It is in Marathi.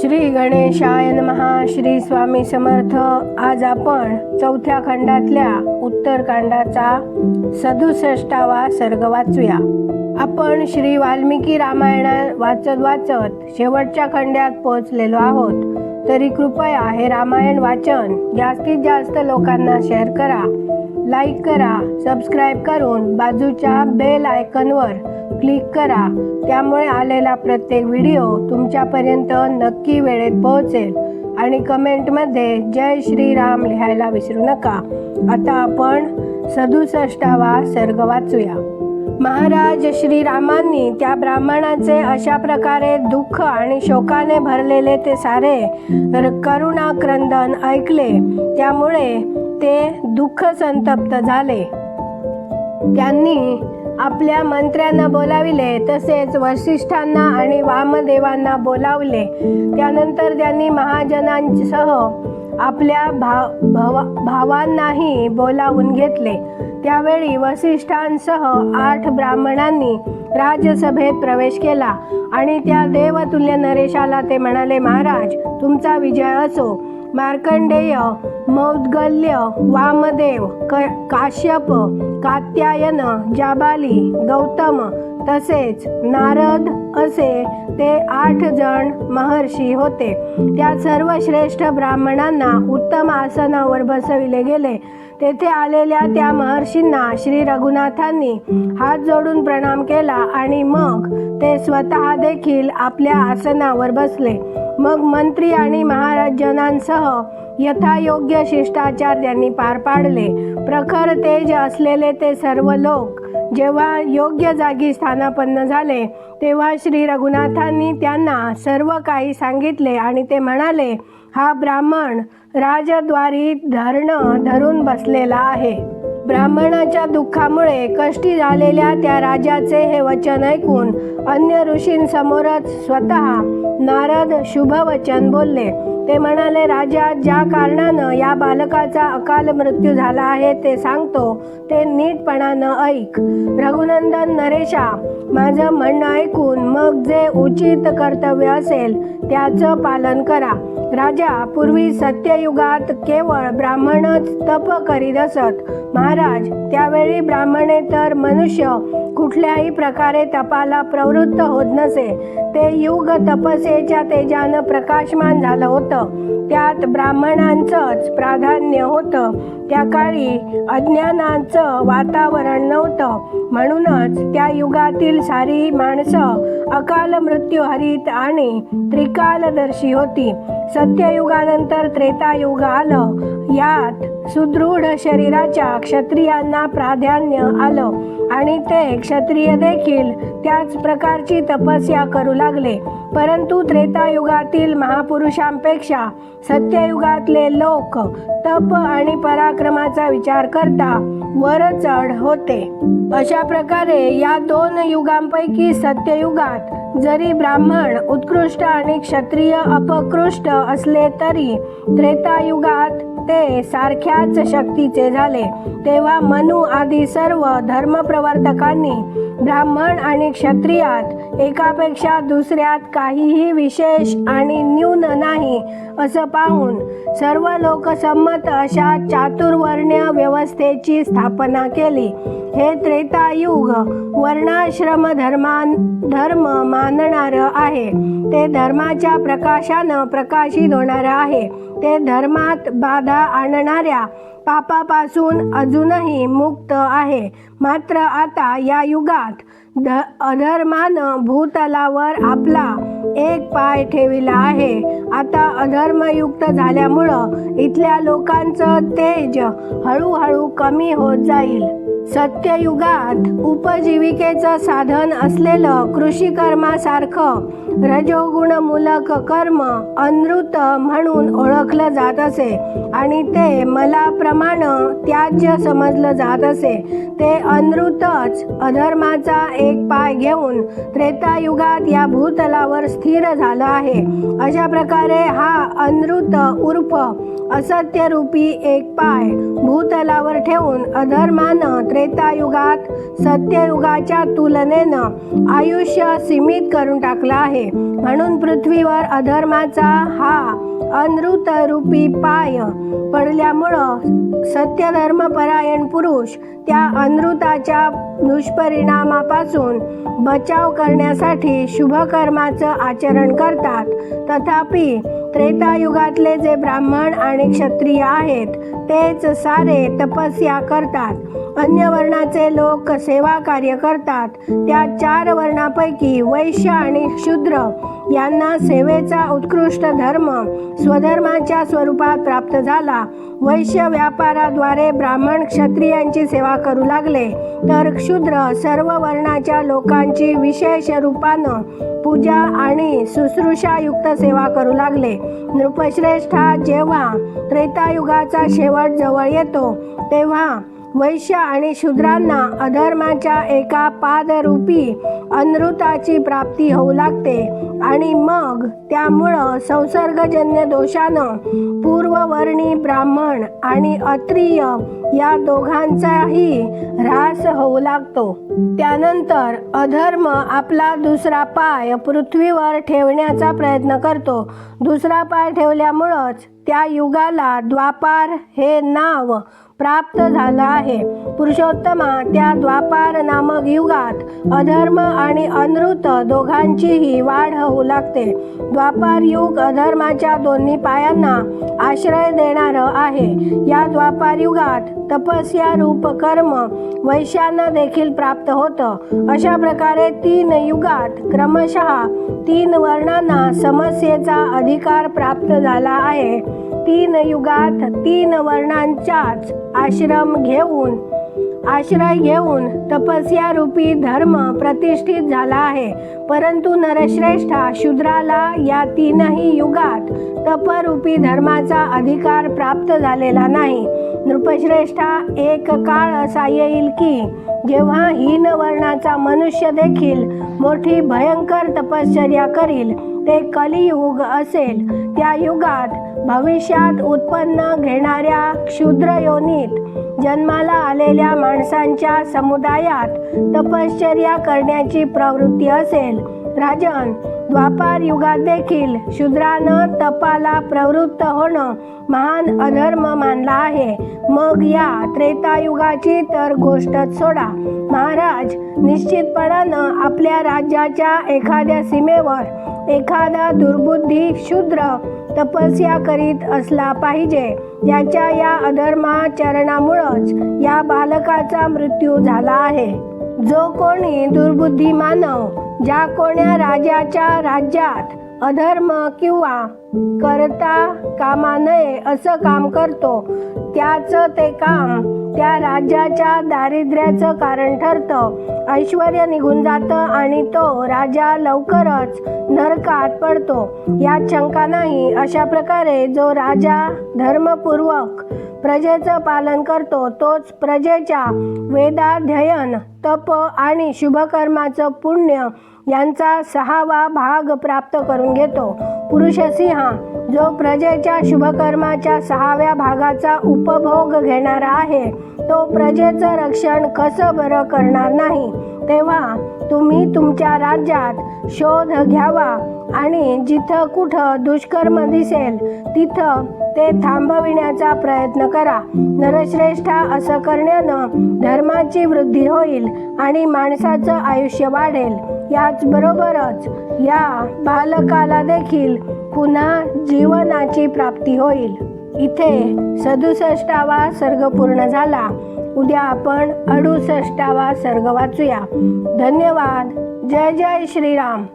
श्री गणेशाय नमहा श्री स्वामी समर्थ. आज आपण चौथ्या खंडातल्या उत्तरकांडाचा सदुसष्टावा सर्ग वाचूया. आपण श्री वाल्मिकी रामायणा वाचत वाचत शेवटच्या खंडात पोहोचलेलो आहोत. तरी कृपया हे रामायण वाचन जास्तीत जास्त लोकांना शेअर करा. लाईक करा सबस्क्राईब करून बाजूच्या बेल आयकनवर क्लिक करा. त्यामुळे आलेला प्रत्येक व्हिडिओ तुमच्यापर्यंत नक्की वेळेत पोहोचेल. आणि कमेंटमध्ये जय श्रीराम लिहायला विसरू नका. आता आपण सदुसष्टावा सर्ग वाचूया. महाराज श्रीरामांनी त्या ब्राह्मणाचे अशा प्रकारे दुःख आणि शोकाने भरलेले ते सारे र- करुणाक्रंदन ऐकले. त्यामुळे ते दुःख संतप्त झाले. त्यांनी आपल्या मंत्र्यांना बोलाविले तसेच वशिष्ठांना आणि वामदेवांना बोलावले. त्यानंतर त्यांनी महाजनांसह आपल्या भाव भवा भावांनाही बोलावून घेतले. त्यावेळी वसिष्ठांसह आठ ब्राह्मणांनी राज्यसभेत प्रवेश केला आणि त्या देवतुल्य नरेशाला ते म्हणाले महाराज तुमचा विजय असो. मार्कंडेय मौद्गल्य वामदेव क काश्यप कात्यायन जाबाली गौतम तसेच नारद असे ते आठ जण महर्षी होते. त्या सर्व श्रेष्ठ ब्राह्मणांना उत्तम आसनावर बसविले गेले. तेथे आलेल्या त्या महर्षींना श्री रघुनाथांनी हात जोडून प्रणाम केला आणि मग ते स्वतः देखील आपल्या आसनावर बसले. मग मंत्री आणि महाराजनांसह यथायोग्य शिष्टाचार त्यांनी पार पाडले. प्रखर तेज असलेले ते सर्व लोक जेव्हा योग्य जागी स्थानापन्न झाले तेव्हा श्री रघुनाथांनी त्यांना सर्व काही सांगितले आणि ते म्हणाले हा ब्राह्मण राजद्वारी धरणं धरून बसलेला आहे. ब्राह्मणाच्या दुःखामुळे कष्टी झालेल्या त्या राजाचे हे वचन ऐकून अन्य ऋषींसमोरच स्वतः नारद शुभ वचन बोलले. ते म्हणाले राजा ज्या कारणानं या बालकाचा अकाल मृत्यू झाला आहे ते सांगतो. ते नीटपणानं ऐक. रघुनंदन नरेशा माझं म्हणणं ऐकून मग जे उचित कर्तव्य असेल त्याचं पालन करा. राजा पूर्वी सत्ययुगात केवळ ब्राह्मणच तप करीत असत. महाराज त्यावेळी ब्राह्मणे तर मनुष्य कुठल्याही प्रकारे तपाला प्रवृत्त होत नसे. ते युग तपसेच्या तेजानं प्रकाशमान झालं होतं. त्यात ब्राह्मणांचंच प्राधान्य होतं. त्या काळी अज्ञानाचं वातावरण नव्हतं. म्हणूनच त्या युगातील सारी माणसं अकाल मृत्यू हरित आणि त्रिकालदर्शी होती. सत्ययुगानंतर त्रेतायुग आलं. यात सुदृढ शरीराच्या क्षत्रियांना प्राधान्य आलं. आणि ते क्षत्रिय देखील त्याच प्रकारची तपस्या करू लागले. परंतु त्रेतायुगातील महापुरुषांपेक्षा सत्ययुगातले लोक तप आणि पराक्रमाचा विचार करता वर चढ होते. अशा प्रकारे या दोन युगांपैकी सत्ययुगात जरी ब्राह्मण उत्कृष्ट आणि क्षत्रिय अपकृष्ट असले तरी त्रेतायुगात ते सारख्याच शक्तीचे झाले. तेव्हा मनु आदी सर्व धर्मप्रवर्तकांनी ब्राह्मण आणि क्षत्रियात एकापेक्षा दुसऱ्यात काहीही विशेष आणि न्यून नाही असं पाहून सर्व लोकसंमत अशा चातुर्वर्ण्य व्यवस्थेची स्थापना केली. हे त्रेतायुग वर्णाश्रम धर्मान धर्म मानणार आहे. ते धर्माच्या प्रकाशानं प्रकाशित होणार आहे. ते धर्मात बाधा आणणाऱ्या पापापासून अजूनही मुक्त आहे. मात्र आता या युगात ध अधर्मानं भूतलावर आपला एक पाय ठेविला आहे. आता अधर्मयुक्त झाल्यामुळं इथल्या लोकांचं तेज हळूहळू कमी होत जाईल. सत्ययुगात उपजीविकेचं साधन असलेलं कृषिकर्मासारखं रजोगुणमूलक कर्म अनृत म्हणून ओळखलं जात असे आणि ते मलाप्रमाण त्याज्य समजलं जात असे. ते अनृतच अधर्माचा एक पाय घेऊन त्रेतायुगात या भूतलावर स्थिर झालं आहे. अशा प्रकारे हा अनृत उर्फ असत्यरूपी एक पाय भूतलावर ठेवून अधर्मानं त्रेतायुगात सत्ययुगाच्या तुलनेनं आयुष्य सीमित करून टाकलं आहे. म्हणून पृथ्वीवर अधर्माचा हा अनृतरूपी पाय पडल्यामुळं सत्यधर्मपरायण पुरुष त्या अनृताच्या दुष्परिणामापासून बचाव करण्यासाठी शुभकर्माचं आचरण करतात. तथापि त्रेतायुगातले जे ब्राह्मण आणि क्षत्रिय आहेत तेच सारे तपस्या करतात. अन्य वर्णाचे लोक सेवा कार्य करतात. त्या चार वर्णापैकी वैश्य आणि शूद्र यांना सेवेचा उत्कृष्ट धर्म स्वधर्माच्या स्वरूपात प्राप्त झाला. वैश्य व्यापाराद्वारे ब्राह्मण क्षत्रियांची सेवा करू लागले. तर क्षुद्र सर्व वर्णाच्या लोकांची विशेष रूपानं पूजा आणि शुश्रूषायुक्त सेवा करू लागले. नृपश्रेष्ठा जेव्हा त्रेतायुगाचा शेवट जवळ येतो तेव्हा वैश्य आणि शूद्रांना अधर्माच्या एका पादरूपी अनृताची प्राप्ती होऊ लागते. आणि मग त्यामुळं संसर्गजन्य दोषानं पूर्ववर्णी ब्राह्मण आणि अत्रिय या दोघांचाही ऱ्हास होऊ लागतो. त्यानंतर अधर्म आपला दुसरा पाय पृथ्वीवर ठेवण्याचा प्रयत्न करतो. दुसरा पाय ठेवल्यामुळंच त्या युगाला द्वापार हे नाव प्राप्त झालं आहे. पुरुषोत्तमा त्या द्वापार नामक युगात अधर्म आणि अनृत दोघांचीही वाढ होऊ लागते. द्वापार युग अधर्माच्या दोन्ही पायांना आश्रय देणारं आहे. या द्वापार युगात तपस्या रूप कर्म वैश्यांना देखील प्राप्त होतं. अशा प्रकारे तीन युगात क्रमशः तीन वर्णांना समस्येचा अधिकार प्राप्त झाला आहे. तीन युगात तीन वर्णांचाच आश्रम घेऊन आश्रय घेऊन तपस्या रूपी धर्म प्रतिष्ठित झाला आहे. परंतु नरश्रेष्ठा शूद्राला या तीनही युगात तपरूपी धर्माचा अधिकार प्राप्त झालेला नाही. नृपश्रेष्ठा एक काळ असा येईल की जेव्हा हीन वर्णाचा मनुष्य देखील मोठी भयंकर तपश्चर्या करील ते कलियुग असेल. त्या युगात भविष्यात उत्पन्न घेणाऱ्या क्षुद्र योनीत जन्माला आलेल्या माणसांच्या समुदायात तपश्चर्या करण्याची प्रवृत्ती असेल. राजन द्वापार युगात देखील शूद्रानं तपाला प्रवृत्त होणं महान अधर्म मानला आहे. मग या त्रेतायुगाची तर गोष्टच सोडा. महाराज निश्चितपणानं आपल्या राज्याच्या एखाद्या सीमेवर एखादा दुर्बुद्धी शूद्र तपस्या करीत असला पाहिजे. याच्या या अधर्माचरणामुळंच या बालकाचा मृत्यू झाला आहे. जो कोणी दुर्बुद्धी मानव ज्या कोण्या राजाच्या राज्यात अधर्म किंवा करता कामा नये असं काम करतो त्याचं ते काम त्या राज्याच्या दारिद्र्याचं कारण ठरतं. ऐश्वर निघून जातं आणि तो राजा लवकरच नरकात पडतो. यात शंका नाही. अशा प्रकारे जो राजा धर्मपूर्वक प्रजेचं पालन करतो तोच प्रजेच्या वेदाध्ययन तप आणि शुभकर्माचं पुण्य यांचा सहावा भाग प्राप्त करून घेतो. पुरुषसिंह जो प्रजेच्या शुभकर्माच्या सहाव्या भागाचा उपभोग घेणारा आहे तो प्रजेचं रक्षण कसं बरं करणार नाही? तेव्हा तुम्ही तुमच्या राज्यात शोध घ्यावा आणि जिथं कुठं दुष्कर्म दिसेल तिथं ते थांबविण्याचा प्रयत्न करा. नरश्रेष्ठा असं करण्यानं धर्माची वृद्धी होईल आणि माणसाचं आयुष्य वाढेल. याचबरोबरच या बालकाला देखील पुन्हा जीवनाची प्राप्ती होईल. इथे सदुसष्टावा सर्ग पूर्ण झाला. उद्या आपण अडुसष्टावा सर्ग वाचूया. धन्यवाद. जय जय श्रीराम.